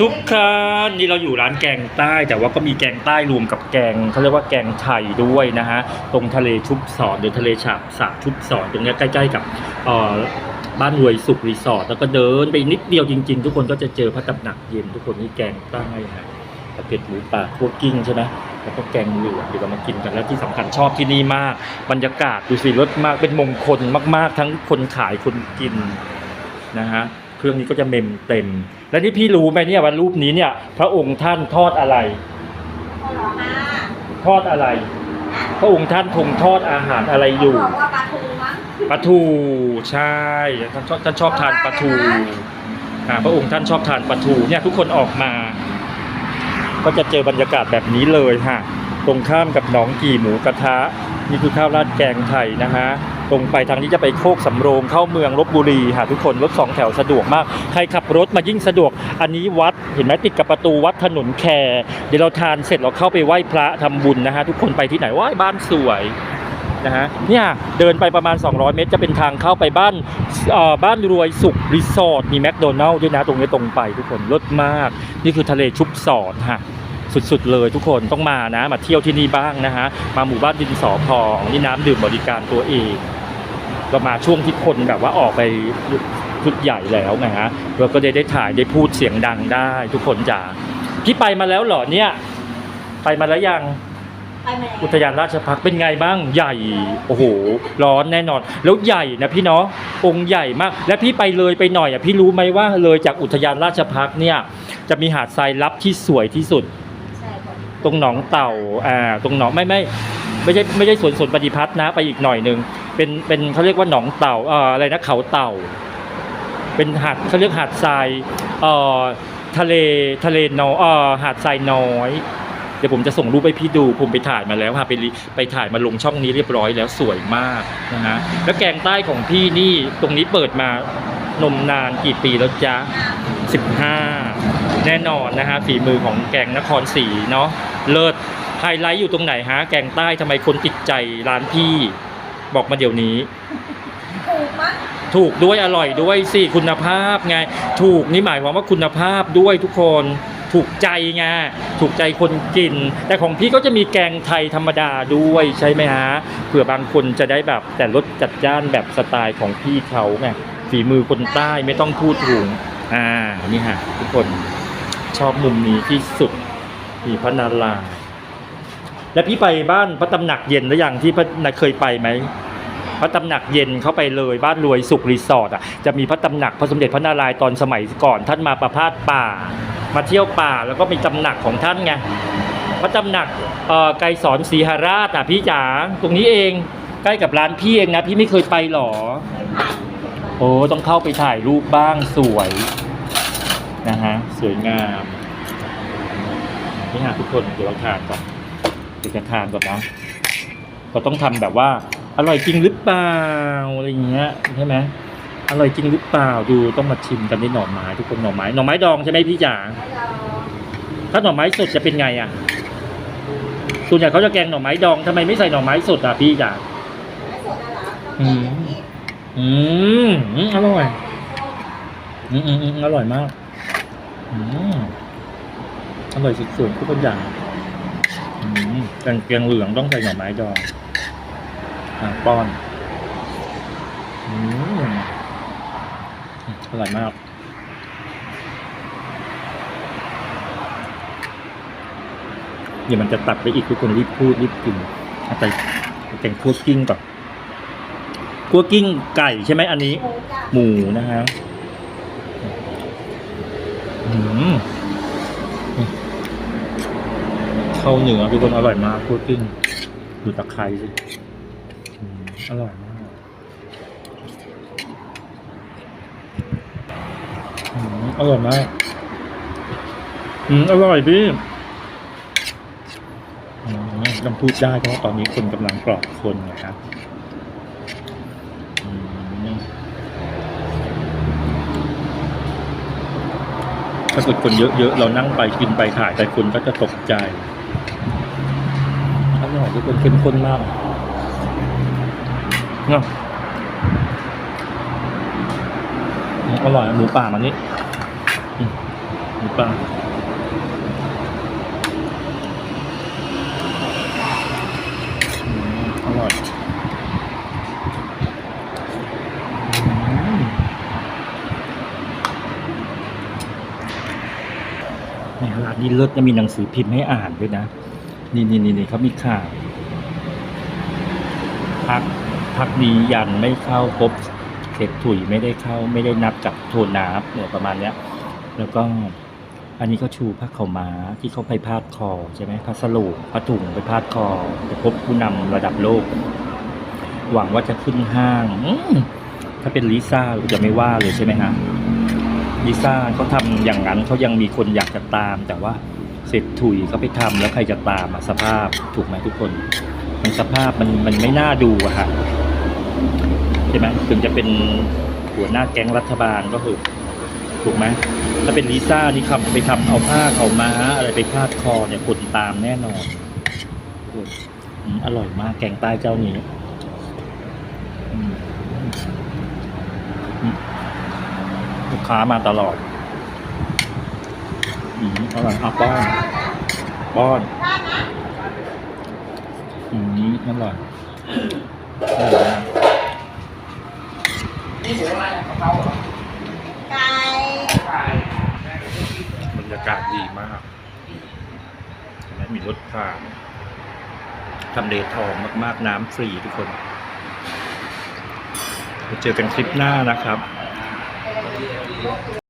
ทุกคนนี่เราอยู่ร้านแกงใต้ แต่ว่าก็มีแกงใต้รวมกับแกงเขาเรียกว่าแกงไทยด้วยนะฮะตรงทะเลชุบสอนหรือทะเลฉาบสาบชุบสอนตรงเนี้ยใกล้ ๆ กับเอ่อบ้านรวยสุขรีสอร์ทแล้วก็เดินไปนิดเดียวจริง ๆ ทุกคนก็จะเจอพระตำหนักเย็นทุกคนนี่แกงใต้ฮะกระเพ็ดหมูป่าคั่วกิ้งใช่ไหมแล้วก็แกงเหลืองเดี๋ยวเรามากินกันแล้วที่สำคัญชอบที่นี่มาก บรรยากาศดูสิรสมากเป็นมงคลมาก ๆ ทั้งคนขายคนกินนะฮะ เครื่องนี้ก็จะเมมเต็ม แล้วนี่พี่รู้ไหมเนี่ยว่ารูปนี้เนี่ย พระองค์ท่านทอดอะไร ทอดอะไร พระองค์ท่านคงทอดอาหารอะไรอยู่ บอกว่าปลาทูมั้งปลาทูใช่ท่านชอบท่านชอบทานปลาทูอ่าพระองค์ท่านชอบทานปลาทูเนี่ยทุกคนออกมา ก็จะเจอบรรยากาศแบบนี้เลยฮะตรงข้ามกับหนองกี่หมูกระทะนี่คือข้าวราดแกงไทยนะฮะ ตรงไปทางนี้จะไปโคกสำโรงเข้าเมืองลบบุรีค่ะทุกคนรถสองแถวสะดวกมาก ใครขับรถมายิ่งสะดวก อันนี้วัดเห็นไหมติดกับประตูวัดถนนแคร์เดี๋ยวเราทานเสร็จเราเข้าไปไหว้พระทำบุญนะฮะทุกคนไปที่ไหนไหว้บ้านสวยนะฮะเนี่ยเดินไปประมาณ 200 เมตร จะเป็นทางเข้าไปบ้านบ้านรวยสุขรีสอร์ทมีแมคโดนัลล์ด้วยนะตรงนี้ตรงไปทุกคนรสมาก นี่คือทะเลชุบสอนฮะสุดๆเลยทุกคนต้องมานะ มาเที่ยวที่นี่บ้างนะฮะ มาหมู่บ้านดินสอพองนี่น้ำดื่มบริการตัวเอง ก็มาช่วงที่คนแบบว่าออกไปชุดใหญ่แล้วนะฮะเราก็ได้ได้ถ่ายได้พูดเสียงดังได้ ทุกคนจ๋าพี่ไปมาแล้วเหรอเนี่ย ไปมาแล้วยังไปมาแล้วอุทยานราชพักษ์เป็นไงบ้างใหญ่ โอ้โห ร้อนแน่นอน แล้วใหญ่นะพี่เนาะองค์ใหญ่มาก และพี่ไปเลยไปหน่อยอะพี่รู้ไหมว่าเลยจากอุทยานราชพักษ์เนี่ย จะมีหาดทรายลับที่สวยที่สุดใช่ครับตรงหนองเต่าอ่าตรงหนองไม่ไม่ ไม่ใช่ไม่ใช่สวนสวนปฏิพัฒน์นะไปอีกหน่อยหนึ่งเป็นเป็นเขาเรียกว่าหนองเต่าเอ่ออะไรนะเขาเต่า เป็นหาดเขาเรียกหาดทรายเอ่อทะเลทะเลน้อยเอ่อหาดทรายน้อย เดี๋ยวผมจะส่งรูปให้พี่ดูผมไปถ่ายมาแล้วค่ะไปรีไปถ่ายมาลงช่องนี้เรียบร้อยแล้วสวยมากนะฮะแล้วแกงใต้ของพี่นี่ตรงนี้เปิดมานมนานกี่ปีแล้วจ๊ะ15 แน่นอนนะฮะฝีมือของแกงนครศรีเนาะเลิศ ไฮไลท์อยู่ตรงไหนฮะแกงใต้ทำไมคนติดใจร้านพี่ บอกมาเดี๋ยวนี้ ถูกมั้งถูกด้วยอร่อยด้วยสิคุณภาพไง ถูกนี่หมายความว่าคุณภาพด้วยทุกคนถูกใจไงถูกใจคนกิน แต่ของพี่ก็จะมีแกงไทยธรรมดาด้วยใช่ไหมฮะเผื่อบางคนจะได้แบบแต่รสจัดจ้านแบบสไตล์ของพี่เขาไงฝีมือคนใต้ไม่ต้องพูดถึงอ่านี่ฮะทุกคนชอบมุมนี้ที่สุดมีพระนารายณ์ แล้วพี่ไปบ้านพระตำหนักเย็นหรือยังที่พระเคยไปไหมพระตำหนักเย็นเข้าไปเลยบ้านรวยสุขรีสอร์ทอะจะมีพระตำหนักพระสมเด็จพระนารายณ์ตอนสมัยก่อน ท่านมาประพาสป่า มาเที่ยวป่าแล้วก็มีตำหนักของท่านไงพระตำหนักเอ่อไกรสอนศรีหราชอะพี่จ๋าตรงนี้เองใกล้กับร้านพี่เองนะพี่ไม่เคยไปหรอ โอ้ต้องเข้าไปถ่ายรูปบ้างสวยนะฮะสวยงามนี่ฮะทุกคนเดี๋ยวเราทานก่อน เดี๋ยวจะทานก่อนนะก็ต้องทำแบบว่า อร่อยจริงหรือเปล่าอะไรอย่างเงี้ยใช่ไหมอร่อยจริงหรือเปล่าดูต้องมาชิมกันในหน่อไม้ทุกคนหน่อไม้หน่อไม้ดองใช่ไหมพี่จ๋าไม่รอถ้าหน่อไม้สดจะเป็นไงอะส่วนใหญ่เขาจะแกงหน่อไม้ดองทำไมไม่ใส่หน่อไม้สดอะพี่จ๋าไม่สดอะเหรอต้องอืเป็นมอย่างนี้อืมอืมอร่อยอืมอืมอืมอร่อยมากอืมอร่อยสุดๆทุกคนอย่าง อืมแกงแกงเหลืองต้องใส่หน่อไม้ดองอะป้อนอืมอร่อยมากเดี๋ยวมันจะตัดไปอีกทุกคนรีบพูดรีบกินเอาไปเอาแกงคั่วกิ้งก่อนคั่วกิ้งไก่ใช่ไหมอันนี้ หมูจ้ะหมูนะฮะอืม ข้าวเหนือทุกคนอร่อยมากคั่วกิ้งดูตะไคร้สิอร่อยมากอร่อยมากอืมอร่อยพี่ต้องพูดได้เพราะตอนนี้คนกำลังกรอกคนนะครับถ้าเกิดคนเยอะๆ เรานั่งไปกินไปถ่ายไปคนก็จะตกใจ อร่อยทุกคนเข้มข้นมากเนาะอร่อยหมูป่ามันนี่อืมอืปะอืมอร่อยร้านนี้เลิศนะมีหนังสือพิมพ์ให้อ่านด้วยนะ นี่นี่นี่เขามีข่าวพักพักนี้ยันไม่เข้าพบเขตถุยไม่ได้เข้าไม่ได้นับกับโทนนับเนี่ยประมาณเนี้ย แล้วก็อันนี้เขาชูผ้าขาวม้าที่เขาไปพาดคอใช่ไหมผ้าสลูกผ้าถุงไปพาดคอไปพบผู้นำระดับโลก หวังว่าจะขึ้นห้างถ้าเป็นลิซ่าเราจะไม่ว่าเลยใช่ไหมฮะลิซ่าเขาทำอย่างนั้นเขายังมีคนอยากจะตามแต่ว่า เสร็จถุยเขาไปทำแล้วใครจะตามสภาพถูกไหมทุกคนมันสภาพมันมันไม่น่าดูอะฮะใช่ไหมถึงจะเป็นหัวหน้าแก๊งรัฐบาลก็คือถูกไหมถ้าเป็นลิซ่านี่คำไปทำเอาผ้าเขาม้าอะไรไปพาดคอเนี่ยคนตามแน่นอนอร่อยมากแกงใต้เจ้านี้ลูกค้ามาตลอด อืมอร่อยเอาป้อนป้อนอืมอร่อยอร่อยมากไก่บรรยากาศดีมากเห็นไหมมีรถผ่านทำเลทองมาก ๆ น้ำฟรีทุกคนเจอกันคลิปหน้านะครับ